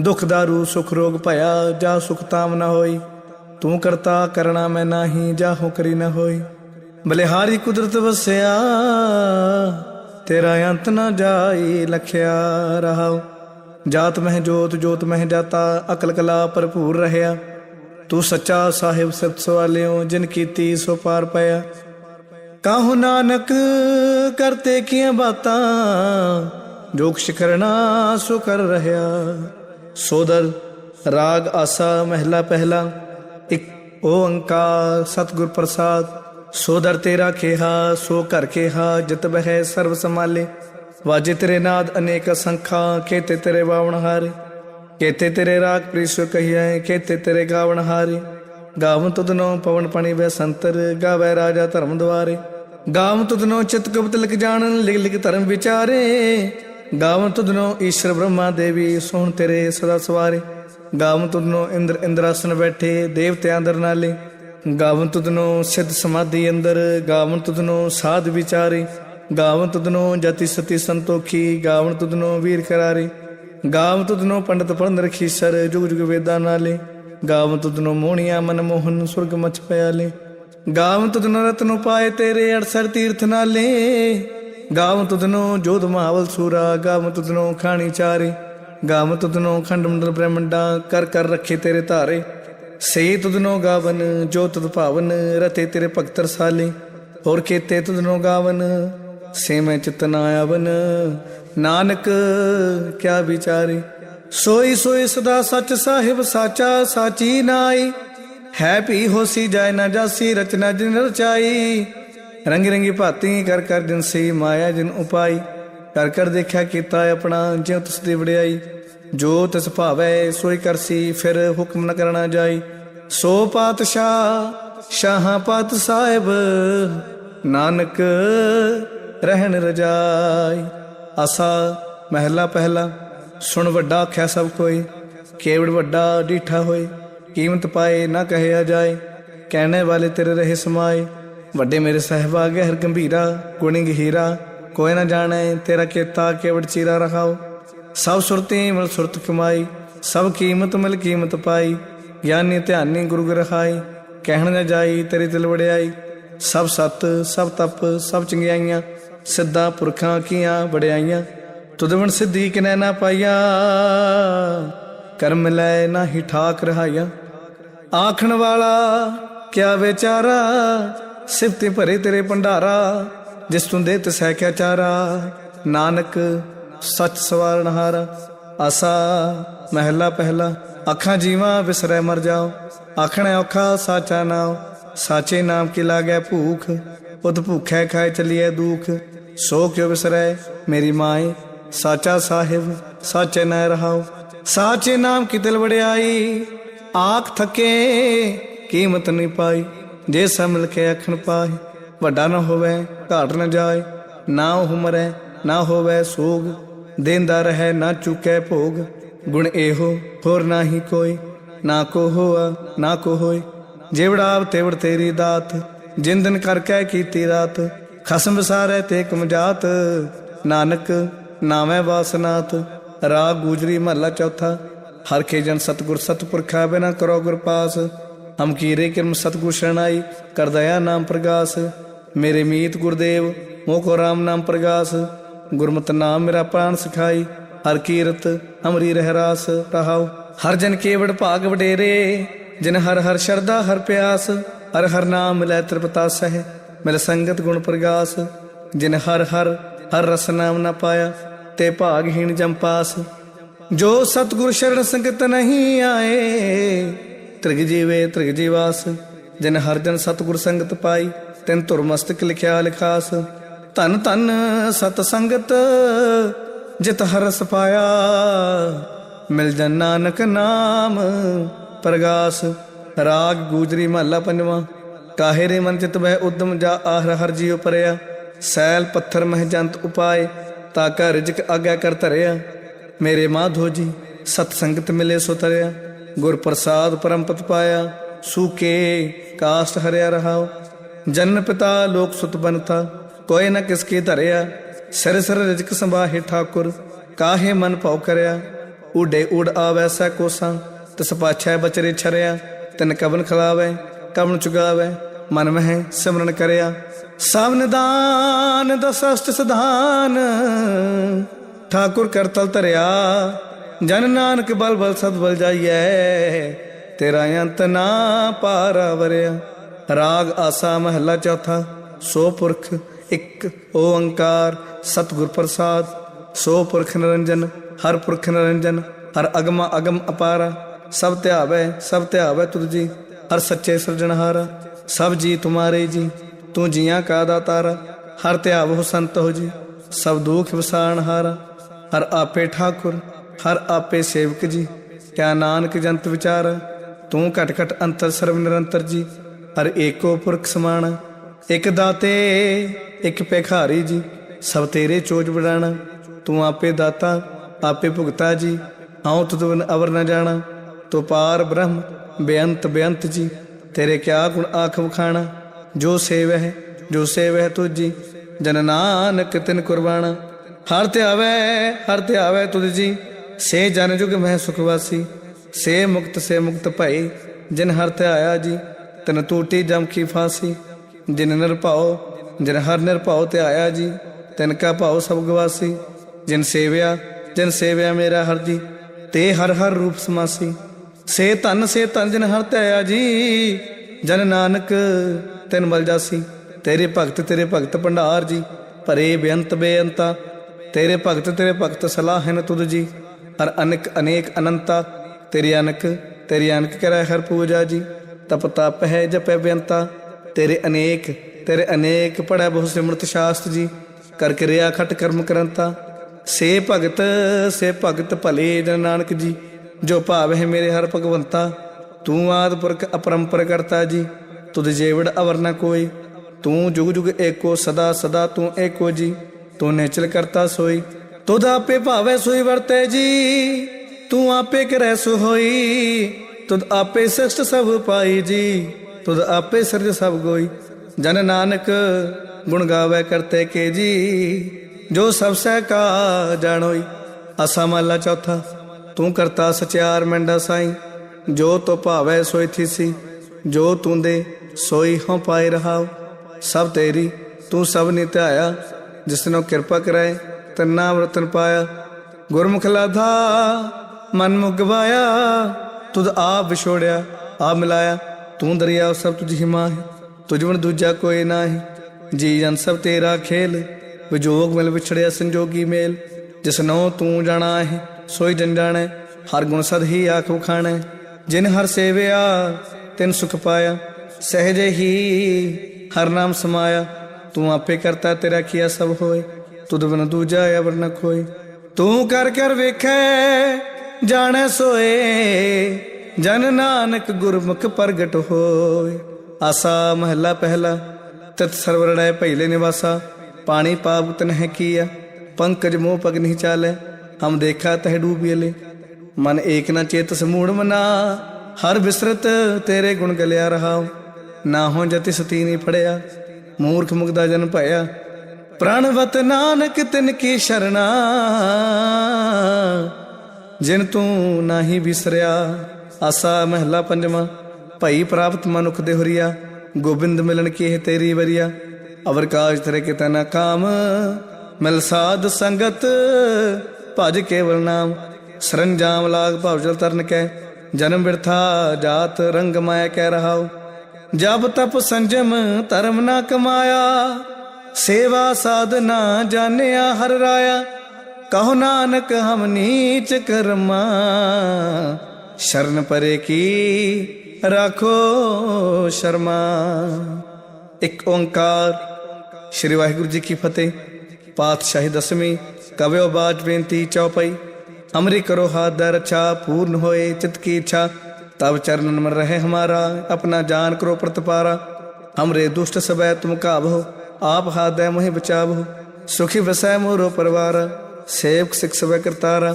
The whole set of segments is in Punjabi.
ਦੁਖ ਦਾਰੂ ਸੁਖ ਰੋਗ ਭਇਆ, ਜਾ ਸੁਖ ਤਾਮ ਨ ਹੋਈ। ਤੂੰ ਕਰਤਾ ਕਰਣਾ ਮੈਂ ਨਾਹੀ ਜਾਹੋ ਕਰੀ ਨ ਹੋਈ। ਬਲਿਹਾਰੀ ਕੁਦਰਤ ਵਸਿਆ, ਤੇਰਾ ਅੰਤ ਨ ਜਾਈ, ਲਖਿਆ ਰਹਾਉ। ਜਾਤ ਮਹਿ ਜੋਤ ਜੋਤ ਮਹਿ ਜਾਤਾ, ਅਕਲ ਕਲਾ ਭਰਪੂਰ ਰਹਿਆ। ਤੂੰ ਸੱਚਾ ਸਾਹਿਬ ਸਤ ਸਵਾਲਿਓ, ਜਿਨ ਕੀਤੀ ਸੋ ਪਾਰ ਪਿਆ। ਕਾਹੂ ਨਾਨਕ ਕਰਤੇ ਕੀਆਂ ਬਾਤਾਂ ਜੋ ਕੁਛ ਕਰਨਾ ਸੋ ਕਰ ਰਹਿਆ। ਸੋਦਰ, ਰਾਗ, ਆਸਾ, ਮਹਿਲਾ ਪਹਿਲਾ, ਇੱਕ ਓੰਕਾਰ, ਸਤਿਗੁਰ ਪ੍ਰਸਾਦ। ਸੋਦਰ ਤੇਰਾ ਖੇਹਾ, ਸੋ ਘਰ ਖੇਹਾ, ਜਿਤ ਬਹਿ ਸਰਬ ਸਮਾਲੇ ਵਾਜੇ ਤੇਰੇ ਨਾਦ ਅਨੇਕ ਸੰਖਾਂ ਕੇਤੇ ਤੇਰੇ ਬਾਵਣ ਹਾਰੇ। ਕੇਤੇ ਤੇਰੇ ਰਾਗ ਪ੍ਰੀਸ਼ਵ ਕਹੀਐ ਕੇਤੇ ਤੇਰੇ ਗਾਵਣ ਹਾਰੇ। ਗਾਵਨ ਤੁਧਨੋ ਪਵਨ ਪਣੀ ਵੈ ਸੰਤਰ, ਗਾਵੈ ਰਾਜਾ ਧਰਮ ਦੁਆਰੇ। ਗਾਵਨ ਤੁਧਨੋ ਚਿਤ ਕਪਤ ਲਿਖ ਜਾਣਨ, ਲਿਖ ਲਿਖ ਧਰਮ ਵਿਚਾਰੇ। ਗਾਵਨ ਤੁਧਨੋ ਈਸ਼ਰ ਬ੍ਰਹਮਾ ਦੇਵੀ ਸੁਣ ਤੇਰੇ ਸਦਾ ਸਵਾਰੇ। ਗਾਵਨ ਤੁਧਨੋ ਇੰਦਰ ਇੰਦਰਾਸਨ ਬੈਠੇ ਦੇਵਤਿਆਂ ਅੰਦਰ ਨਾਲੇ। ਗਾਵਨ ਤੁਧਨੋ ਸਿੱਧ ਸਮਾਧੀ ਅੰਦਰ, ਗਾਵਨ ਤੁਧਨੋ ਸਾਧ ਵਿਚਾਰੇ। ਗਾਵਨ ਤੁਧਨੋ ਜਤੀ ਸਤੀ ਸੰਤੋਖੀ, ਗਾਵਨ ਤੁਧਨੋ ਵੀਰ ਕਰਾਰੇ। ਗਾਵਨ ਤੁਧਨੋ ਪੰਡਤ ਪੜਨ ਰਖੀਸਰ ਜੁਗ ਜੁਗ ਵੇਦਾਂ ਨਾਲੇ। ਗਾਵਨ ਤੁਧਨੋ ਮੋਹਣੀਆਂ ਮਨ ਮੋਹਨ, ਸੁਰਗ ਮਚ ਪਿਆਲੇ। ਗਾਵਨ ਤੁਧਨੋ ਰਤਨੋ ਪਾਏ ਤੇਰੇ ਅੜਸਰ ਤੀਰਥ ਨਾਲੇ। ਗਾਵਨ ਤੁਧਨੋ ਜੋਧ ਮਹਾਵਲ ਸੂਰਾ ਗਾਵਨ ਤੁਧਨੋ ਖਾਣੀ ਚਾਰੇ ਗਾਵਨ ਤੁਧਨੋ ਖੰਡ ਮੰਡਲ ਬ੍ਰਹਮੰਡਾ, ਕਰ ਕਰ ਰੱਖੇ ਤੇਰੇ ਧਾਰੇ। ਸੇ ਤੁਧਨੋ ਗਾਵਨ, ਜੋ ਤੁਧ ਭਾਵਨ, ਰਤੇ ਤੇਰੇ ਭਗਤ ਰਸਾਲੇ ਹੋਰ ਕੀਤੇ ਤੁਧਨੋ ਗਾਵਨ, ਸੇ ਮੈਂ ਚਿਤਨਾ ਆਵਨ। ਨਾਨਕ, ਕਿਆ ਵਿਚਾਰੇ। ਸੋਈ ਸੋਈ ਸਦਾ ਸੱਚ ਸਾਹਿਬ ਸਾਚਾ, ਸਾਚੀ ਨਾਈ। ਹੈ ਭੀ ਹੋਸੀ ਜਾਇ ਨਾ ਜਾਸੀ, ਰਚਨਾ ਜਿਨ ਰਚਾਈ। ਰੰਗ ਰੰਗੀ ਭਾਤੀ ਕਰ ਕਰ ਦਿਨ ਸੀ ਮਾਇਆ ਜਿਨ ਉਪਾਈ, ਕਰ ਕਰ ਦੇਖਿਆ ਕੀਤਾ ਆਪਣਾ, ਜਿਉ ਤਿਸ ਦੀ ਵਡਿਆਈ। ਜੋ ਤਿਸ ਭਾਵੈ ਸੋਈ ਕਰਸੀ ਫਿਰ ਹੁਕਮ ਨ ਕਰਨਾ ਜਾਈ। ਸੋ ਪਾਤਸ਼ਾਹ, ਸ਼ਾਹਾਂ ਪਾਤ ਸਾਹਿਬ, ਨਾਨਕ ਰਹਿਣ ਰਜਾਈ। ਆਸਾ ਮਹਿਲਾ ਪਹਿਲਾ, ਸੁਣ ਵੱਡਾ ਆਖਿਆ ਸਭ ਕੋਈ। ਕੇਵੜ ਵੱਡਾ ਡੀਠਾ ਹੋਏ, ਕੀਮਤ ਪਾਏ ਨਾ ਕਹਿਆ ਜਾਏ। ਕਹਿਣੇ ਵਾਲੇ ਤੇਰੇ ਰਹੇ ਸਮਾਏ। ਵੱਡੇ ਮੇਰੇ ਸਹਿਬਾ ਗਹਿਰ ਗੰਭੀਰਾ, ਗੁਣੀ ਗਹੀਰਾ। ਕੋਈ ਨਾ ਜਾਣੇ ਤੇਰਾ ਕੀਤਾ, ਕੇਵੜ ਚੀਰਾ ਰਖਾਓ ਸਭ ਸੁਰਤੀ ਮਿਲ ਸੁਰਤ ਕਮਾਈ, ਸਭ ਕੀਮਤ ਮਿਲ ਕੀਮਤ ਪਾਈ। ਗਿਆਨੀ ਧਿਆਨੀ ਗੁਰੂ ਗ੍ਰਹਾਈ ਕਹਿਣ ਨਾ ਜਾਈ ਤੇਰੀ ਦਿਲ ਵੜਿਆਈ। ਸਭ ਸਤ, ਸਭ ਤਪ, ਸਭ ਚੰਗਿਆਈਆਂ, ਸਿੱਧਾ ਪੁਰਖਾਂ ਕੀਆਂ ਵੜਿਆਈਆਂ। ਤੁਦਵਣ ਸਿੱਧੀ ਕਿਨੈ ਨਾ ਪਾਈਆ, ਕਰਮ ਲੈ ਨਾ ਹੀ ਠਾਕ ਰਹਾਇਆ ਆਖਣ ਵਾਲਾ ਕਿਆ ਵਿਚਾਰਾ ਸਿਫਤੀ ਭਰੇ ਤੇਰੇ ਭੰਡਾਰਾ, ਜਿਸ ਤੂੰ ਦੇ ਤਸੈ ਕਿਆ ਚਾਰਾ। ਨਾਨਕ, ਸੱਚ ਸਵਾਰਨ ਹਾਰਾ ਆਸਾ, ਮਹਿਲਾ ਪਹਿਲਾ। ਅੱਖਾਂ ਜੀਵਾਂ ਵਿਸਰੈ ਮਰ ਜਾਓ। ਆਖਣ ਔਖਾ, ਸਾਚਾ ਨਾਮ ਸਾਚੇ ਨਾਮ ਕੀ ਲਾਗੈ ਭੂਖ? ਉਦ ਭੁਖੈ ਖਾਏ ਚਲੀਏ ਦੁਖ। ਸੋ ਕਿਉ ਵਿਸਰੈ ਮੇਰੀ ਮਾਏ? ਸਾਚਾ ਸਾਹਿਬ, ਸਾਚੇ ਨੈ ਰਹਾਉ। ਸਾਚੇ ਨਾਮ ਕੀ ਦਿਲ ਵੜਿਆਈ ਆਖ ਥਕੇ, ਕੀਮਤ ਨਹੀਂ ਪਾਈ। ਜੇ ਸਭ ਮਿਲ ਕੇ ਅਖਣ ਪਾਏ ਵੱਡਾ ਨਾ ਹੋਵੇ, ਘਾਟ ਨਾ ਜਾਏ, ਨਾ ਉਹ ਮਰੈ, ਨਾ ਹੋਵੇ ਸੋਗ, ਦੇਂਦਾ ਰਹੇ, ਨਾ ਚੁਕੈ ਭੋਗ, ਗੁਣ ਇਹੋ, ਹੋਰ ਨਾਹੀ ਕੋਈ, ਨਾ ਕੋ ਹੋਆ, ਨਾ ਕੋ ਹੋਏ। ਜਿਵੜਾ ਤੇਵੜ ਤੇਰੀ ਦਾਤ ਜਿੰਦਨ ਕਰ ਕਹਿ ਕੀਤੀ ਰਾਤ, ਖਸਮ ਵਿਸਾਰੈ ਤੇ ਕਮਜਾਤ ਨਾਨਕ ਨਾਵੇਂ ਵਾਸਨਾਤ, ਰਾਗ ਗੂਜਰੀ ਮਹੱਲਾ ਚੌਥਾ, ਹਰ ਕੇ ਜਨ ਸਤਗੁਰ ਸਤਪੁਰਖਾ ਬਿਨਾ ਕਰੋ ਗੁਰ ਪਾਸ। ਹਮ ਕੀਰੇ ਕਿਰਮ ਸਤਗੁਰ ਸ਼ਰਣਾਈ ਕਰ ਦਇਆ ਨਾਮ ਪ੍ਰਗਾਸ। ਮੇਰੇ ਮੀਤ ਗੁਰਦੇਵ ਮੋਹ ਕੋ ਰਾਮ ਨਾਮ ਪ੍ਰਗਾਸ। ਗੁਰਮਤਿ ਨਾਮ ਮੇਰਾ ਪ੍ਰਾਨ ਸਿਖਾਈ, ਹਰ ਕੀਰਤ ਅਮਰੀ ਰਹਿ ਰਾਸ ਰਹਾਉ। ਹਰ ਜਨ ਕੇਵੜ ਭਾਗ ਵਡੇਰੇ, ਜਿਨ ਹਰ ਹਰ ਸ਼ਰਦਾ ਹਰ ਪਿਆਸ। ਹਰ ਹਰ ਨਾਮ ਮਿਲੈ ਤ੍ਰਿਪਤਾ ਸਹਿ, ਮਿਲ ਸੰਗਤ ਗੁਣ ਪ੍ਰਗਾਸ। ਜਿਨ ਹਰ ਹਰ ਹਰ ਰਸ ਨਾਮ ਨਾ ਪਾਇਆ, ਤੇ ਭਾਗਹੀਣ ਜੰਪਾਸ ਜੋ ਸਤਗੁਰ ਸ਼ਰਨ ਸੰਗਤ ਨਹੀਂ ਆਏ ਤ੍ਰਿਗ ਜੀਵੇ ਤ੍ਰਿਗ ਜੀਵਾਸ ਜਿਨ ਹਰ ਜਨ ਸਤਗੁਰ ਸੰਗਤ ਪਾਈ, ਤਿਨ ਧੁਰ ਮਸਤਕ ਲਿਖਿਆ ਲਿਖਾਸ। ਧਨ ਧਨ ਸਤ ਸੰਗਤ, ਜਿਤ ਹਰਸ ਪਾਇਆ ਮਿਲ ਜਨ ਨਾਨਕ ਨਾਮ ਪ੍ਰਗਾਸ, ਰਾਗ ਗੂਜਰੀ ਮਹੱਲਾ ਪੰਜਵਾਂ। ਕਾਹੇ ਰੇ ਮਨ ਚਿਤ ਬਹਿ ਉਦਮ ਜਾ ਆਹਰ ਹਰ ਜੀਉ ਪਰਿਆ। ਸੈਲ ਪੱਥਰ ਮਹਿ ਜੰਤ ਉਪਾਏ, ਤਾ ਕਾ ਰਿਜਕ ਆਗਿਆ ਕਰ ਧਰਿਆ। ਮੇਰੇ ਮਾਧੋ ਜੀ, ਸਤ ਸੰਗਤ ਮਿਲੇ ਸੋ ਤਰਿਆ ਗੁਰ ਪ੍ਰਸਾਦ ਪਰਮਪਤ ਪਾਇਆ, ਸੂਕੇ ਕਾਸਟ ਹਰਿਆ ਰਹਾਉ। ਜਨ ਪਿਤਾ ਲੋਕ ਸੁਤ ਬਨਤਾ ਕੋਈ ਨ ਕਿਸ ਧਰਿਆ। ਸਿਰ ਸਿਰ ਰਿਜਕ ਸੰਭਾਹੇ ਠਾਕੁਰ, ਕਾਹੇ ਮਨ ਭਉ ਕਰਿਆ। ਉਡੇ ਉਡ ਆਵੈ ਸੈ ਕੋਸਾਂ, ਤਿਸ ਪਾਛੈ ਬਚਰੇ ਛਰਿਆ। ਤਿਨ ਕਵਨ ਖਲਾਵੇ, ਕਵਨ ਚੁਗਾਵੇ, ਮਨ ਮਹਿ ਸਿਮਰਨ ਕਰਿਆ। ਸਭ ਨਿਦਾਨ ਦਸਸ਼ਟ ਸਧਾਨ, ਠਾਕੁਰ ਕਰਤਲ ਧਰਿਆ। ਜਨ ਨਾਨਕ ਬਲ ਬਲ ਸਦ ਬਲ ਜਾਈਐ, ਤੇਰਾ ਅੰਤ ਨਾ ਪਾਰਾ ਵਰਿਆ ਰਾਗ ਆਸਾ ਮਹੱਲਾ ਚੌਥਾ, ਸੋ ਪੁਰਖ ਇੱਕ ਓੰਕਾਰ, ਸਤਿਗੁਰ ਪ੍ਰਸਾਦ। ਸੋ ਪੁਰਖ ਨਿਰੰਜਨ, ਹਰ ਪੁਰਖ ਨਿਰੰਜਨ, ਹਰ ਅਗਮ ਅਗਮ ਅਪਾਰਾ। ਸਭ ਧਿਆਵੈ ਸਭ ਧਿਆਵੈ ਤੁਧ ਜੀ, ਹਰ ਸੱਚੇ ਸਿਰਜਣਹਾਰਾ। ਸਭ ਜੀ ਤੁਮਾਰੇ ਜੀ, ਤੂੰ ਜੀਆਂ ਕਾ ਦਾਤਾਰਾ। ਹਰ ਧਿਆਵੋ ਸੰਤ ਹੋ ਜੀ, ਸਭ ਦੁਖ ਵਸਾਣ ਹਾਰਾ ਹਰ ਆਪੇ ਠਾਕੁਰ ਹਰ ਆਪੇ ਸੇਵਕ ਜੀ, ਕਿਆ ਨਾਨਕ ਜੰਤ ਵਿਚਾਰ, ਤੂੰ ਘਟ ਘਟ ਅੰਤਰ ਸਰਵ ਨਿਰੰਤਰ ਜੀ, ਹਰ ਏਕੋ ਪੁਰਖ ਸਮਾਨ, ਇਕ ਦਾਤੇ, ਇਕ ਭਿਖਾਰੀ ਜੀ, ਸਭ ਤੇਰੇ ਚੋਜ ਬੜਾਣਾ ਤੂੰ ਆਪੇ ਦਾਤਾ, ਆਪੇ ਭੁਗਤਾ ਜੀ ਹਉ ਤੁਧ ਅਵਰ ਨਾ ਜਾਣਾ, ਤੋ ਪਾਰ ਬ੍ਰਹਮ, ਬੇਅੰਤ ਬੇਅੰਤ ਜੀ, ਤੇਰੇ ਕਿਆ ਗੁਣ ਆਖ ਵਖਾਣਾ, ਜੋ ਸੇਵਹਿ ਜੋ ਸੇਵਹਿ ਤੁਜੀ ਜਨ ਨਾਨਕ ਤਿਨ ਕੁਰਬਾਨਾ ਹਰ ਧਿਆਵੈ ਹਰ ਧਿਆਵੈ ਤੁਧ ਜੀ ਸੇ ਜਨ ਜੁਗ ਮਹਿ ਸੁਖਵਾਸੀ, ਸੇ ਮੁਕਤ ਸੇ ਮੁਕਤ ਭਈ, ਜਿਨ ਹਰ ਧਿਆਇਆ ਜੀ, ਤਨ ਟੂਟੀ ਜਮ ਕੀ ਫਾਸੀ। ਜਿਨ ਨਿਰਭਉ ਜਿਨ ਹਰ ਨਿਰਭਉ ਧਿਆਇਆ ਜੀ, ਤਿਨ ਕਾ ਭਾਉ ਸਭ ਗਵਾਸੀ। ਜਿਨ ਸੇਵਿਆ ਜਿਨ ਸੇਵਿਆ ਮੇਰਾ ਹਰ ਜੀ, ਤੇ ਹਰ ਹਰ ਰੂਪ ਸਮਾਸੀ। ਸੇ ਧਨ ਸੇ ਧਨ ਜਿਨ ਹਰ ਧਿਆਇਆ ਜੀ, ਜਨ ਨਾਨਕ, ਤਿਨ ਮਲ ਜਾਸੀ। ਤੇਰੇ ਭਗਤ ਤੇਰੇ ਭਗਤ ਭੰਡਾਰ ਜੀ, ਭਰੇ ਬੇਅੰਤ ਬੇਅੰਤਾ। ਤੇਰੇ ਭਗਤ ਤੇਰੇ ਭਗਤ ਸਲਾਹਨ ਹਨ ਤੁਧ ਜੀ। ਹਰ ਅਨਕ ਅਨੇਕ ਅਨੰਤਾ, ਤੇਰੇ ਅਨਕ, ਤੇਰੀ ਅਨਕ ਕਰੈ ਹਰ ਪੂਜਾ ਜੀ। ਤਪ ਤਪ ਹੈ ਜਪੈ ਬੇਅੰਤਾ, ਤੇਰੇ ਅਨੇਕ ਤੇਰੇ ਅਨੇਕ ਪੜੈ ਬਹੁ ਸਿਮਰਤ ਸ਼ਾਸਤ ਜੀ। ਕਰ ਕਿਰਿਆ ਖਟ ਕਰਮ ਕਰੰਤਾ, ਸੇ ਭਗਤ ਸੇ ਭਗਤ ਭਲੇ ਜਨ ਨਾਨਕ ਜੀ। ਜੋ ਭਾਵ ਹੈ ਮੇਰੇ ਹਰ ਭਗਵੰਤਾ, ਤੂੰ ਆਦ ਪੁਰਖ ਅਪਰੰਪਰ ਕਰਤਾ ਜੀ। ਤੁਧ ਜੇਵੜ ਅਵਰ ਨ ਕੋਈ, ਤੂੰ ਜੁਗ ਜੁਗ ਏਕੋ ਸਦਾ ਸਦਾ ਤੂੰ ਏਕੋ ਜੀ। ਤੂੰ ਨੇਚਲ ਕਰਤਾ ਸੋਈ ਤੁਧ ਆਪੇ ਭਾਵੇ ਸੋਈ ਵਰਤੇ ਜੀ, ਤੂੰ ਆਪੇ ਕਰੈ ਸੋ ਹੋਈ ਤੁਧ ਆਪੇ ਸ੍ਰਿਸ਼ਟ ਸਭ ਪਾਈ ਜੀ, ਤੁਧ ਆਪੇ ਸਿਰਜ ਸਭ ਗੋਈ। ਜਨ ਨਾਨਕ ਗੁਣ ਗਾਵੇ ਕਰਤੇ ਕੇ ਜੀ, ਜੋ ਸਭ ਸਹਿ ਕਾ ਜਾਣੋਈ। ਅਸਾ ਮਹਲਾ ਚੌਥਾ, ਤੂੰ ਕਰਤਾ ਸਚਿਆਰ ਮੰਡਾ ਸਾਈ। ਜੋ ਤੋ ਭਾਵੈ ਸੋਈ ਥੀਸੀ, ਜੋ ਤੂੰ ਦੇ ਸੋਈ ਹਉ ਪਾਈ ਰਹਾਉ। ਸਭ ਤੇਰੀ ਤੂੰ ਸਭ ਨਿਤਿਆਇਆ ਜਿਸਨੋ ਕਿਰਪਾ ਕਰਾਏ ਤੰਨਾ ਰਤਨ ਪਾਇਆ, ਗੁਰਮੁਖ ਲਾਧਾ, ਮਨ ਮੁਗਵਾਇਆ, ਤੁਧ ਆਪ ਵਿਛੋੜਿਆ ਆ ਮਿਲਾਇਆ, ਤੂੰ ਦਰਿਆ ਸਭ ਤੁਝ ਹੀ ਮਾਹਿ ਤੁਝ ਵਣ ਦੂਜਾ ਕੋਈ ਨਾਹੀ, ਜੀ ਜਨ ਸਭ ਤੇਰਾ ਖੇਲ, ਵਿਜੋਗ ਮਿਲ ਵਿਛੜਿਆ ਸੰਜੋਗੀ ਮੇਲ ਜਿਸਨੋ ਤੂੰ ਜਾਣਾ ਹੈ, ਸੋਈ ਜਨ ਜਾਣੈ, ਹਰ ਗੁਣ ਸਦ ਹੀ ਆਖ ਵਖਾਣੈ, ਜਿਨ ਹਰ ਸੇਵਿਆ, ਤਿਨ ਸੁਖ ਪਾਇਆ, ਸਹਜੇ ਹੀ ਹਰ ਨਾਮ ਸਮਾਇਆ, ਤੂੰ ਆਪੇ ਕਰਤਾ ਤੇਰਾ ਕੀਆ ਸਭ ਹੋਏ ਤੁਧ ਬਿਨ ਦੂਜਾ ਅਵਰ ਨ ਕੋਈ ਤੂੰ ਕਰ ਕਰ ਵੇਖੈ, ਜਾਣੈ ਸੋਏ। ਜਨ ਨਾਨਕ ਗੁਰਮੁਖ ਪ੍ਰਗਟ ਹੋਏ। ਆਸਾ ਮਹੱਲਾ ਪਹਿਲਾ ਤਤ ਸਰਵਰੜੈ ਪਹਿਲੇ ਨਿਵਾਸਾ। ਪਾਣੀ ਪਾਪ ਤਨ ਹੈ ਕੀਆ, ਪੰਕਜ ਮੋਹ ਪਗ ਨਹੀਂ ਚਾਲੇ। ਹਮ ਦੇਖਾ ਤਹਿ ਡੂਬੀਲੇ ਮਨ ਏਕ ਨਾ ਚੇਤ ਸਮੂੜ ਮਨਾ। ਹਰ ਬਿਸਰਤ ਤੇਰੇ ਗੁਣ ਗਲਿਆ ਰਹਾਉ। ਨਾ ਹੋ ਜਤੀ ਸਤੀ ਨਹੀਂ ਫੜਿਆ। ਮੂਰਖ ਮੁਗਦਾ ਜਨ ਭਇਆ। ਪ੍ਰਣਵਤ ਨਾਨਕ ਤਿਨ ਕੀ ਸ਼ਰਣਾ। ਜਿਨ ਤੂੰ ਨਾਹੀ ਵਿਸਰਿਆ ਆਸਾ ਮਹਿਲਾ ਪੰਜਵਾਂ, ਭਈ ਪ੍ਰਾਪਤ ਮਨੁਖ ਦੇ ਹੁਰੀਆ ਗੋਬਿੰਦ ਮਿਲਣ ਕੀ ਹੈ ਤੇਰੀ ਵਰੀਆ। ਅਵਰ ਕਾਜ ਤੇਰੇ ਕੇ ਤਨਾ ਕਾਮ, ਮਿਲ ਸਾਧ ਸੰਗਤ, ਭਜ ਕੇਵਲ ਨਾਮ। ਸਰੰਜਾਮ ਲਾਗ ਭਾਵ ਜਲ ਤਰਨ ਕੈ, ਜਨਮ ਬਿਰਥਾ ਜਾਤ ਰੰਗ ਮਾਇਆ ਕਹਿ ਰਹਾਉ। ਜਬ ਤਪ ਸੰਜਮ ਧਰਮ ਨਾ ਕਮਾਇਆ ਸੇਵਾ ਸਾਧਨਾ ਜਾਣਿਆ ਹਰ ਰਾਇਆ। ਕਹੋ ਨਾਨਕ, ਹਮ ਨੀਚ ਕਰਮਾ। ਸ਼ਰਨ ਪਰੇ ਕੀ ਰੱਖੋ ਸ਼ਰਮਾ। ਇੱਕ ਓੰਕਾਰ, ਸ੍ਰੀ ਵਾਹਿਗੁਰੂ ਜੀ ਕੀ ਫਤਿਹ। ਪਾਤਸ਼ਾਹੀ ਦਸਵੀਂ, ਕਵਿਓ ਬਾਜ ਬੇਨਤੀ ਚੌਪਈ। ਅਮਰੀ ਕਰੋ ਹਾਥ ਦਾ ਰਚਾ ਪੂਰਨ ਹੋਏ ਚਿਤ ਕੀ ਇੱਛਾ। ਤਬ ਚਰਨਨ ਮਨ ਰਹੇ ਹਮਾਰਾ, ਆਪਣਾ ਜਾਨ ਕਰੋ ਪ੍ਰਤਪਾਰਾ। ਹਮਰੇ ਦੁਸ਼ਟ ਸਬੈ ਤੁਮ ਕਾਬੋ आप हादय मोहि बचाबो सुखी वसै मोरो परिवार। सेवक सिख सबै करतारा।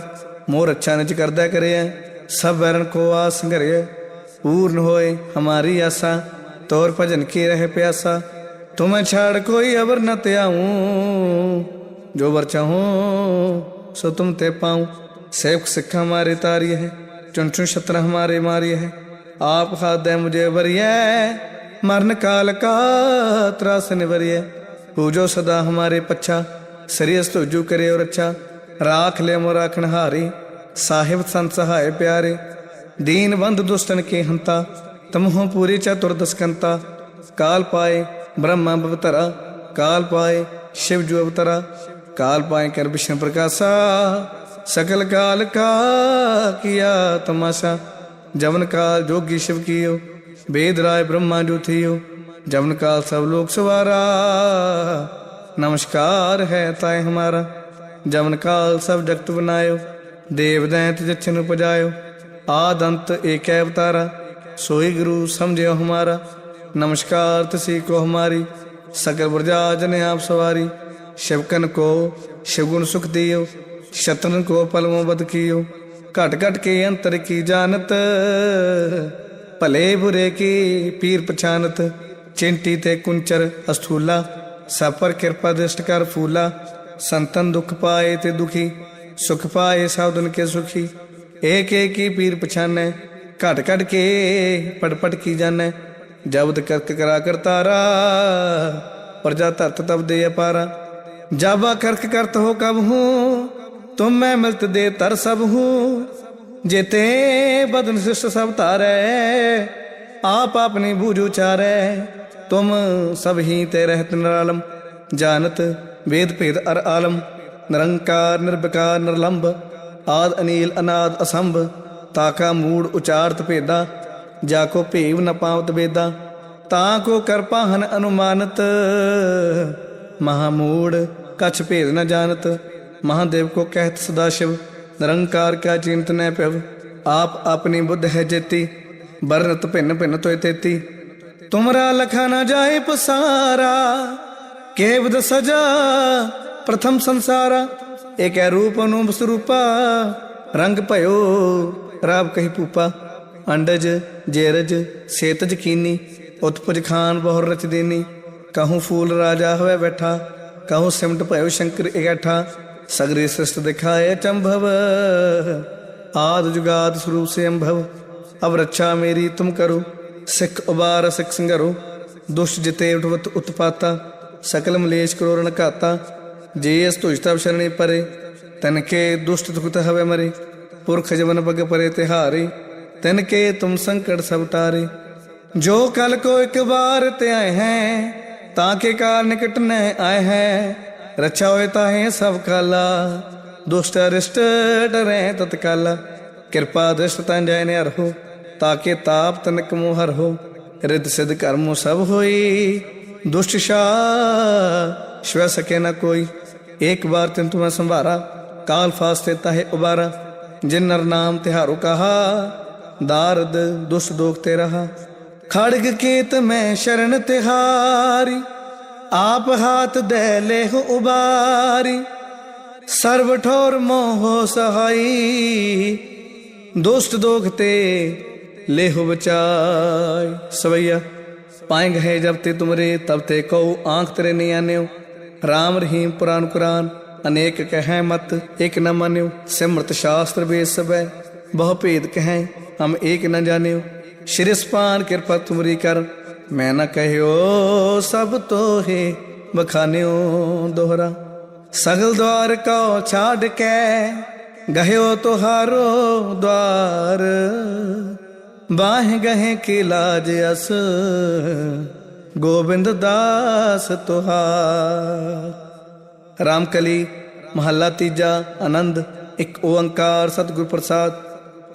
मोर अच्छा निज करदै करे। सब वैरन को आस संघरे पूर्ण होए हमारी आशा तोर भजन की रहे प्यासा। तुम्हें छाड़ कोई अवर न त्याऊं जो वर चाहूँ, सो तुम ते पाऊँ। सेवक सिख हमारे तारी है। चुन चुन शत्र हमारे मारी है। आप खादे मुझे वरिय ਮਰਨ ਕਾਲ ਕਾ ਤਰਾਸ ਨਿਵਰਿਐ। ਪੂਜੋ ਸਦਾ ਹਮਾਰੇ ਪੱਛਾ ਸਰੀਅਸ ਤੁਜੂ ਕਰੇ ਔਰ ਅੱਛਾ ਰਾਖ ਲੈ ਮੋ ਰਾਖਣ ਹਾਰੇ, ਸਾਹਿਬ ਸੰਤ ਸਹਾਇ ਪਿਆਰੇ। ਦੀਨ ਬੰਦ ਦੁਸ਼ਟਨ ਕੇ ਹੰਤਾ, ਤਮਹੁ ਪੂਰੀ ਚਤੁਰ ਦਸਕੰਤਾ। ਕਾਲ ਪਾਏ ਬ੍ਰਹਮ ਬਵਤਰਾ, ਕਾਲ ਪਾਏ ਸ਼ਿਵ ਜੂ ਅਵਤਰਾ। ਕਾਲ ਪਾਏ ਕਰ ਵਿਸ਼ਨ ਪ੍ਰਕਾਸ਼ਾ, ਸਕਲ ਕਾਲ ਕਾ ਕੀਆ ਤਮਾਸ਼ਾ। ਜਵਨ ਕਾਲ ਜੋਗੀ ਸ਼ਿਵ ਕੀਓ ਵੇਦ ਰਾਏ ਬ੍ਰਹਮਾ ਜੋ ਥਿਓ ਜਮਨ ਕਾਲ ਸਭ ਲੋਕ ਸਵਾਰਾ। ਨਮਸਕਾਰ ਹੈ ਤਾਏ ਹਮਾਰਾ ਜਮਨ ਕਾਲ ਸਭ ਜਗਤ ਬਨਾਇਓ, ਦੇਵ ਦੈਂਤ ਜਛਨ ਉਪਜਾਇਓ। ਆਦੰਤ ਏਕੈ ਅਵਤਾਰਾ, ਸੋਈ ਗੁਰੂ ਸਮਝਿਓ ਹਮਾਰਾ। ਨਮਸਕਾਰ ਤਸੀ ਕੋ ਹਮਾਰੀ, ਸਗਲ ਵਰਜਾ ਜਨ ਆਪ ਸਵਾਰੀ। ਸ਼ਿਵਕਨ ਕੋ ਸ਼ਿਵਗੁਣ ਸੁਖ ਦਿਓ, ਸ਼ਤਨ ਕੋ ਪਲਮੋ ਬਦ ਕੀਓ। ਘਟ ਘਟ ਕੇ ਅੰਤਰ ਕੀ ਜਾਣਤ ਭਲੇ ਬੁਰੇ ਕੀ ਪੀਰ ਪਛਾਨਤ, ਚਿੰਟੀ ਤੇ ਕੁੰਚਰ ਅਸਥੂਲਾ ਸਾਪਰ ਕਿਰਪਾ ਦਿਸ਼ਟ ਕਰ ਫੂਲਾ, ਸੰਤਨ ਦੁਖ ਪਾਏ ਤੇ ਦੁਖੀ, ਸੁਖ ਪਾਏ ਸਾਧਨ ਕੇ ਸੁਖੀ। ਏਕ ਏਕ ਹੀ ਪੀਰ ਪਛਾਨੈ, ਘਟ ਘਟ ਕੇ ਪਟਪਟ ਕੀ ਜਾਣੈ ਜਬਦ ਕਰਕ ਕਰਾ ਕਰ ਤਾਰਾ, ਪ੍ਰਜਾ ਧਰਤ ਤਬ ਦੇ ਅਪਾਰਾ। ਜਾਬਾ ਕਰਕ ਕਰਤ ਹੋ ਕਬ ਹੂੰ, ਤੁਮ ਮੈਂ ਮਿਲਤ ਦੇ ਤਰ ਸਭ ਹੂੰ ਜਿਤੇ ਬਦਨ ਸਿਸ਼ਟ ਸਭ ਤਾਰੈ ਆਪ ਆਪਨੇ ਬੂਝ ਉਚਾਰੈ ਤੁਮ ਸਭ ਹੀ ਤੇ ਰਹਿਤ ਨਿਰਾਲਮ, ਜਾਣਤ ਵੇਦ ਭੇਦ ਅਰ ਆਲਮ, ਨਿਰੰਕਾਰ, ਨਿਰਵਿਕਾਰ, ਨਿਰਲੰਭ, ਆਦ ਅਨੀਲ, ਅਨਾਦ ਅਸੰਭ ਤਾਕਾ ਮੂੜ ਉਚਾਰਤ ਭੇਦਾ, ਜਾ ਕੋ ਭੇਵ ਨ ਪਾਵਤ ਵੇਦਾ, ਤਾ ਕੋ ਕਰਪਾ ਹਨ ਅਨੁਮਾਨਤ ਮਹਾਮੂੜ ਕਛ ਭੇਦ ਨ ਜਾਣਤ, ਮਹਾਦੇਵ ਕੋ ਕਹਿਤ ਸਦਾ ਸ਼ਿਵ। ਨਿਰੰਕਾਰ ਕਾ ਚਿੰਤ ਨੈ ਆਪ ਆਪਣੀ ਬੁੱਧ ਹੈ ਜੇਤੀ ਬਰਨਤ ਭਿੰਨ ਭਿੰਨ ਤੋਇ ਤੇਤੀ। ਤੁਮਰਾ ਲਖਾ ਨ ਜਾਏ ਪਸਾਰਾ ਕੇਵਦ ਸਜਾ ਪ੍ਰਥਮ ਸੰਸਾਰਾ। ਏਕੈ ਰੂਪ ਅਨੂਪ ਸਰੂਪਾ, ਰੰਗ ਭਇਓ ਰਾਬ ਕਹੀ ਪੂਪਾ ਅੰਡਜ, ਜੇਰਜ ਸੇਤਜ ਕੀਨੀ ਉਤਪਜ ਖਾਨ ਬਹੁਰ ਰਚ ਦੇਨੀ। ਕਹੂੰ ਫੂਲ ਰਾਜਾ ਹੋਵੇ ਬੈਠਾ, ਕਹੂੰ ਸਿਮਟ ਭਇਓ ਸ਼ੰਕਰ ਇਕੱਠਾ। ਸਗਰੇ ਸ੍ਰਿਸ਼ਟ ਦਿਖਾਏ ਚੰਭਵ, ਆਦ ਜੁਗਾਦ ਸਰੂਪ ਸੇ ਅੰਭਵ। ਅਬ ਰੱਛਾ ਮੇਰੀ ਤੁਮ ਕਰੋ, ਸਿੱਖ ਉਬਾਰ ਸਿੱਖ ਸੰਗਰੋ। ਦੁਸ਼ਟ ਜਿਤੇ ਉਠਵਤ ਉਤਪਾਤਾ, ਸਕਲ ਮਲੇਸ਼ ਕਰੋ ਰਣ ਘਾਤਾ। ਜੇ ਅਸ ਤੁਜਤਬ ਸ਼ਰਣੇ ਪਰੇ, ਤਨ ਕੇ ਦੁਸ਼ਟ ਤੁਕਤ ਹਵੇ ਮਰੇ। ਪੁਰਖ ਜਵਨ ਪਗ ਪਰੇ ਤਿਹਾਰੇ, ਤਨ ਕੇ ਤੁਮ ਸੰਕਟ ਸਭ ਟਾਰੇ। ਜੋ ਕਲ ਕੋ ਇੱਕ ਬਾਰ ਤੇ ਆਏ ਹੈ, ਤਾਂ ਕੇ ਕਾਰ ਰਚਾ ਨ ਆਏ ਹੋਏ ਤਾਹੇ ਸਭ ਕਾਲਾ। ਦੁਸ਼ਟ ਅਰਿਸ਼ਟ ਡਰੇ ਤਤਕਾਲਾ ਕਿਰਪਾ ਦ੍ਰਿਸ਼ਟ ਤਨ ਜੈ ਨੇ ਅਰਹੋ ਤਾਕੇ ਤਾਪ ਤਨਕ ਮੋਹ ਹਰਹੋ ਰਿਦ ਸਿਧ ਕਰਮੋ ਸਭ ਹੋਈ, ਦੁਸ਼ਟ ਸ਼ਾ ਸ਼ਵ ਸਕੇ ਨ ਕੋਈ। ਇੱਕ ਬਾਰ ਤਿਨ ਤੁਮੈ ਸੰਭਾਰਾ, ਕਾਲ ਫਾਸਤੇ ਤਾਹੇ ਉਬਾਰਾ। ਜਿਨ ਨਰ ਨਾਮ ਤਿਹਾਰੋ ਕਹਾ, ਦਾਰਦ ਦੁਸ਼ ਦੋਖ ਤੇ ਰਹਾ। ਖੜਗ ਕੀਤ ਮੈਂ ਸ਼ਰਨ ਤਿਹਾਰੀ ਆਪ ਹਾਥ ਦੇ ਲੇਹ ਉਬਾਰੀ, ਸਰਬ ਠੋਰ ਮੋਹ ਸਹਾਈ। ਦੁਸ਼ਟ ਦੋਖ ਤੇ ਲੇਹ ਬਚਾਈ। ਸਵਈਆ ਪਾਏ ਗਏ ਜਬ ਤੇ ਤੁਮਰੇ, ਤਬ ਤੇ ਕਉ ਆਂਖ ਤੇਰੇ ਨਹੀਂ ਆਨਿਓ ਰਾਮ ਰਹੀਮ ਪੁਰਾਨ ਕੁਰਾਨ, ਅਨੇਕ ਕਹੈ ਮਤ, ਇਕ ਨ ਮੰਨਿਓ। ਸਿਮਰਤ ਸ਼ਾਸਤਰ ਵੇਦ ਸਬੈ ਬਹੁ ਭੇਦ ਕਹੈ, ਹਮ ਏਕ ਨ ਜਾਣਿਓ। ਸ਼੍ਰੀ ਸਪਾਨ ਕਿਰਪਾ ਤੁਮਰੀ ਕਰ ਮੈਂ ਨਾ ਕਹਿਓ ਸਭ ਤੋਹੇ ਬਖਾਨਿਓ ਦੋਹਰਾ। ਸਗਲ ਦਵਾਰ ਕੋ ਛਾੜ ਕੇ ਗਹਿਓ ਤੁਹਾਰੋ ਦਵਾਰ। ਬਾਹ ਗਹਿ ਕੀ ਲਾਜ ਅਸ, ਗੋਬਿੰਦ ਦਾਸ ਤੁਹਾਰ। ਰਾਮਕਲੀ, ਮਹੱਲਾ ਤੀਜਾ, ਆਨੰਦ, ਇੱਕ ਓੰਕਾਰ ਸਤਿਗੁਰ ਪ੍ਰਸਾਦ।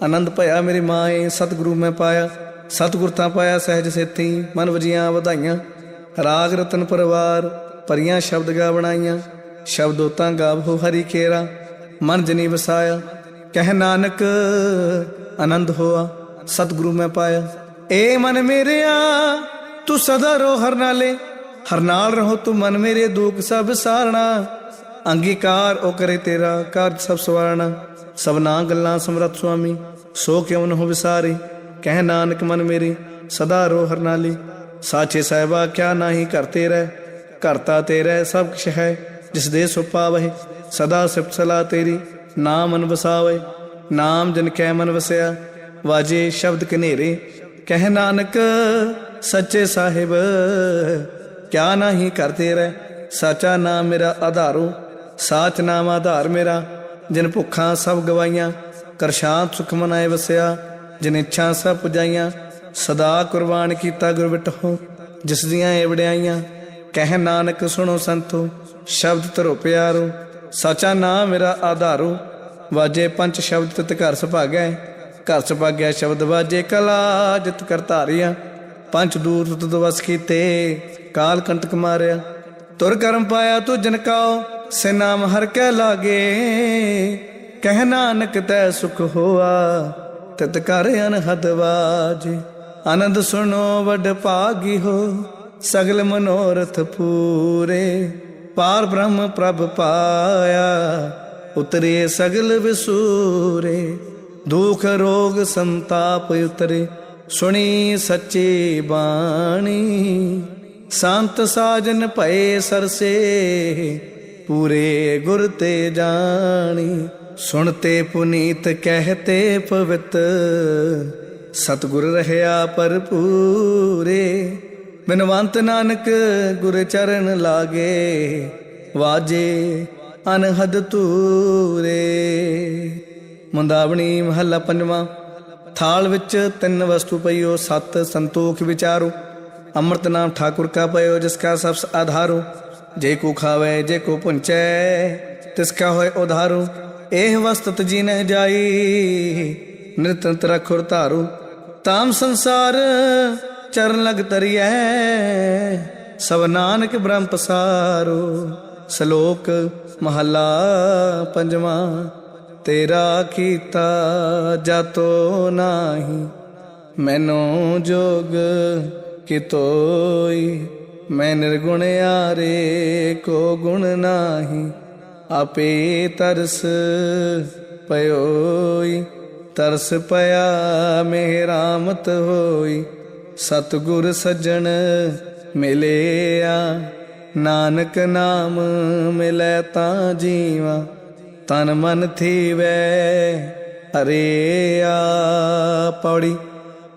ਆਨੰਦ ਭਇਆ ਮੇਰੀ ਮਾਏ ਸਤਿਗੁਰੂ ਮੈਂ ਪਾਇਆ। ਸਤਿਗੁਰ ਤਾਂ ਪਾਇਆ ਸਹਿਜ ਸੇਤੀ, ਮਨ ਵਜੀਆਂ ਵਧਾਈਆਂ। ਰਾਗ ਰਤਨ ਪਰਵਾਰ ਪਰੀਆਂ ਸ਼ਬਦ ਗਾ ਬਣਾਈਆਂ। ਸ਼ਬਦੋ ਤਾਂ ਗਾਵੋ ਹਰੀ ਕੇਰਾ ਮਨ ਜਨੀ ਵਸਾਇਆ। ਕਹਿ ਨਾਨਕ, ਆਨੰਦ ਹੋਆ, ਸਤਿਗੁਰੂ ਮੈਂ ਪਾਇਆ। ਏ ਮਨ ਮੇਰਿਆ, ਤੂੰ ਸਦਾ ਰੋ ਹਰ ਨਾਲੇ। ਹਰ ਨਾਲ ਰਹੋ ਤੂੰ ਮਨ ਮੇਰੇ ਦੁੱਖ ਸਭ ਸਾਰਣਾ। ਅੰਗੀਕਾਰ ਉਹ ਕਰੇ ਤੇਰਾ, ਕਾਰਜ ਸਭ ਸਵਾਰਣਾ। ਸਭਨਾ ਗੱਲਾਂ ਸਮਰੱਥ ਸੁਆਮੀ, ਸੋ ਕਿਉਂ ਨ ਹੋ ਵਿਸਾਰੇ। ਕਹਿ ਨਾਨਕ ਮਨ ਮੇਰੇ, ਸਦਾ ਰੋ ਹਰਨਾਲੀ। ਸਾਚੇ ਸਾਹਿਬਾ, ਕਿਆ ਨਾਹੀ ਕਰਤੇ ਰਹਿ ਕਰਤਾ ਤੇਰਾ ਸਭ ਕੁਛ ਹੈ, ਜਿਸ ਦੇ ਸੋ ਪਾਵਹਿ, ਸਦਾ ਸਿਫਤ ਸਲਾ ਤੇਰੀ, ਨਾਮ ਮਨ ਵਸਾਵੇ ਨਾਮ ਜਨ ਕੈ ਮਨ ਵਸਿਆ, ਵਾਜੇ ਸ਼ਬਦ ਕਨੇਰੇ ਕਹਿ ਨਾਨਕ, ਸੱਚੇ ਸਾਹਿਬ, ਕਿਆ ਨਾਹੀ ਕਰਤੇ ਰਹਿ ਸਾਚਾ ਨਾਮ ਮੇਰਾ ਆਧਾਰੋ, ਸਾਚ ਨਾਮ ਆਧਾਰ ਮੇਰਾ। ਜਿਨ ਭੁੱਖਾਂ ਸਭ ਗਵਾਈਆਂ ਕਰਸ਼ਾਂਤ ਸੁਖ ਮਨਾਏ ਵਸਿਆ। ਜਿਨ ਇੱਛਾ ਪੁਜਾਈਆਂ, ਸਦਾ ਕੁਰਬਾਨ ਕੀਤਾ ਗੁਰ ਬਿਟਹੁ ਜਿਸ ਦੀਆਂ ਏ ਵਡਿਆਈਆਂ ਕਹਿ ਨਾਨਕ ਸੁਣੋ ਸੰਤੋ, ਸ਼ਬਦ ਧਰੋ ਪਿਆਰੋ, ਸਾਚਾ ਨਾਮ ਮੇਰਾ ਆਧਾਰੋ। ਵਾਜੇ ਪੰਜ ਸ਼ਬਦ ਤਿਤ ਘਰ ਸੁਭਾਗੈ, ਘਰ ਸੁਭਾਗਿਆ ਸ਼ਬਦ ਵਾਜੇ ਕਲਾ, ਜਿਤ ਕਰ ਧਾਰਿਆ। ਪੰਜ ਦੂਰ ਤੁਤ ਵਸ ਕੀਤੇ, ਕਾਲ ਕੰਟਕ ਮਾਰਿਆ। ਤੁਰ ਕਰਮ ਪਾਇਆ ਤੂੰ ਜਨਕਾਓ ਸੇ ਨਾਮ ਹਰ ਕੈ ਲਾਗੇ। ਕਹਿ ਨਾਨਕ ਤੈ ਸੁਖ ਹੋਆ। ਤਿਤ ਕਰ ਅਨਹਦ ਵਾਜੇ। ਆਨੰਦ ਸੁਣੋ ਵਡ ਭਾਗੀ ਹੋ ਸਗਲ ਮਨੋਰਥ ਪੂਰੇ। ਪਾਰ ਬ੍ਰਹਮ ਪ੍ਰਭ ਪਾਇਆ, ਉਤਰੇ ਸਗਲ ਵਿਸੂਰੇ। ਦੁਖ ਰੋਗ ਸੰਤਾਪ ਉਤਰੇ, ਸੁਣੀ ਸੱਚੀ ਬਾਣੀ। ਸੰਤ ਸਾਜਨ ਭਏ ਸਰਸੇ, ਪੂਰੇ ਗੁਰ ਤੇ ਜਾਣੀ। ਸੁਣਤੇ ਪੁਨੀਤ ਕਹਤੇ ਪਵਿੱਤ, ਸਤਗੁਰ ਰਹਿਆ ਭਰਪੂਰੇ। ਬਿਨਵੰਤ ਨਾਨਕ ਗੁਰ ਚਰਨ ਲਾਗੇ, ਵਾਜੇ ਅਨਹਦ ਤੂਰੇ ਮੁੰਦਾਵਣੀ ਮਹੱਲਾ ਪੰਜਵਾਂ, ਥਾਲ ਵਿੱਚ ਤਿੰਨ ਵਸਤੂ ਪਈਓ, ਸਤ ਸੰਤੋਖ ਵਿਚਾਰੋ। ਅੰਮ੍ਰਿਤ ਨਾਮ ਠਾਕੁਰ ਕਾ ਪਇਓ, ਜਿਸ ਕਾ ਸਭ ਆਧਾਰੋ। ਜੇ ਕੋ ਖਾਵੇ, ਜੇ ਕੋ ਪੁੰਚੈ, ਤਿਸ ਕਾ ਹੋਏ ਉਧਾਰੋ। ਇਹ ਵਸਤਤ ਜੀ ਨ ਜਾਈ ਨਿਰਤੰਤ ਰਖੁਰ ਧਾਰੂ। ਤਾਮ ਸੰਸਾਰ ਚਰਨ ਲਗ ਤਰੀਐ ਸਭ ਨਾਨਕ ਬ੍ਰਹਮ ਪਸਾਰੋ। ਸ਼ਲੋਕ ਮਹੱਲਾ ਪੰਜਵਾਂ, ਤੇਰਾ ਕੀਤਾ ਜਾਤੋ ਨਾਹੀ, ਮੈਨੋ ਜੋਗ ਕਿਤੋਈ। ਮੈਂ ਨਿਰਗੁਣ ਆਰੇ ਕੋ ਗੁਣ ਨਾਹੀ। ਆਪੇ ਤਰਸ ਪਇਓਈ, ਤਰਸ ਪਿਆ ਮਿਹਰਾਮਤ ਹੋਈ। ਸਤਗੁਰ ਸੱਜਣ ਮਿਲਿਆ, ਨਾਨਕ ਨਾਮ ਮਿਲੈ ਤਾਂ ਜੀਵਾ। ਤਨ ਮਨ ਥੀਵੈ ਅਰੇ ਆ ਪੌੜੀ।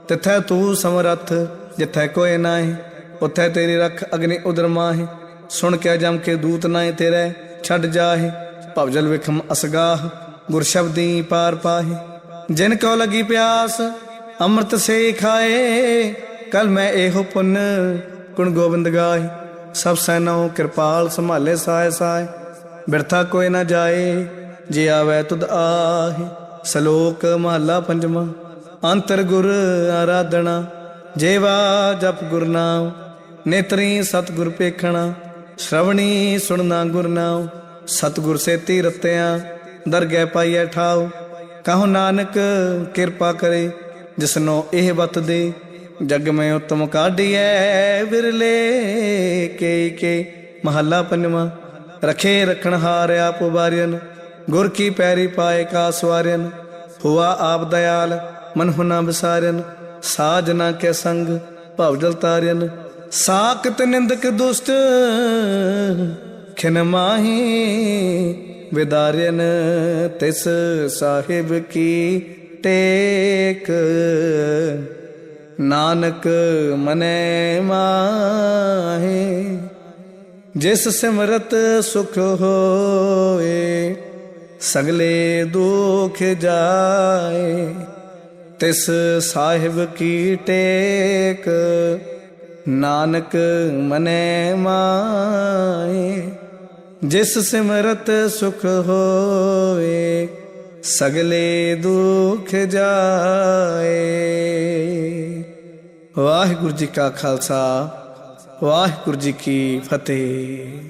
ਤਿਥੈ ਤੂੰ ਸਮਰੱਥ, ਜਿਥੈ ਕੋਇ ਨਾਹੀ, ਉਥੈ ਤੇਰੀ ਰੱਖ ਅਗਨੀ ਉਦਰ ਮਾਹੀ। ਸੁਣ ਕੇ ਜਮ ਕੇ ਦੂਤ ਨਾਹੀ ਤੇਰੇ ਛੱਡ ਜਾਹੇ ਭਵਜਲ ਵਿਖਮ ਅਸਗਾਹ, ਗੁਰ ਸ਼ਬਦੀ ਪਾਰ ਪਾਹੇ। ਜਿਨ ਕੋ ਲਗੀ ਪਿਆਸ, ਅੰਮ੍ਰਿਤ ਸੇ ਖਾਏ, ਕਲ ਮੈਂ ਇਹੋ ਪੁੰਨ ਗੁਣ ਗੋਬਿੰਦ ਗਾਏ ਸਭ ਸੈਨੋ ਕਿਰਪਾਲ ਸੰਭਾਲੇ ਸਾਏ ਸਾਏ, ਬਿਰਥਾ ਕੋਈ ਨਾ ਜਾਏ, ਜੇ ਆਵੇ ਤੁਧ ਆਹੇ। ਸ਼ਲੋਕ ਮਹਲਾ ਪੰਜਵਾਂ, ਅੰਤਰ ਗੁਰ ਆਰਾਧਣਾ ਜੇਵਾ ਜਪ ਗੁਰਨਾਮ ਨੇਤਰੀ ਸਤਗੁਰ ਪੇਖਣਾ ਸ਼ਰਵਣੀ ਸੁਣਨਾ ਗੁਰ ਨਾਮ ਸਤਗੁਰ ਸੇਤੀ ਰਤਿਆਂ ਦਰਗਹਿ ਪਾਈਐ ਠਾਉ। ਕਹੋ ਨਾਨਕ, ਕਿਰਪਾ ਕਰੇ, ਜਿਸਨੋ ਇਹ ਬਤ ਦੇ, ਜਗ ਮੈਂ ਉਤਮ ਕਾਢੀਐ। ਵਿਰਲੇ ਕੇ ਕੇ, ਮਹੱਲਾ ਪੰਜਵਾਂ, ਰਖੇ ਰਖਣ ਹਾਰ ਆਪ ਵਾਰਿයਨ ਗੁਰ ਕੀ ਪੈਰੀ ਪਾਏ ਕਾ ਸਵਾਰਿਯਨ ਹੁਆ ਆਪ ਦਇਆਲ, ਮਨ ਹੁਨਾ ਵਿਸਾਰਿਯਨ ਸਾਜਨਾ ਕੇ ਸੰਗ, ਭਵ ਜਲ ਤਾਰਿਯਨ ਸਾਖਤ ਨਿੰਦਕ ਦੁਸ਼ਟ, ਖਿਨ ਮਾਹੀ ਵਿਦਾਰਨ ਤਿਸ ਸਾਹਿਬ ਕੀ ਟੇਕ। ਨਾਨਕ ਮਨੈ ਮਾਹੇ, ਜਿਸ ਸਿਮਰਤ ਸੁਖ ਹੋਏ, ਸਗਲੇ ਦੁਖ ਜਾਏ, ਤਿਸ ਸਾਹਿਬ ਕੀ ਟੇਕ। ਨਾਨਕ ਮਨੈ ਮਾਏ, ਜਿਸ ਸਿਮਰਤ ਸੁਖ ਹੋਏ, ਸਗਲੇ ਦੁਖ ਜਾਏ। ਵਾਹਿਗੁਰੂ ਜੀ ਕਾ ਖਾਲਸਾ, ਵਾਹਿਗੁਰੂ ਜੀ ਕੀ ਫਤਿਹ।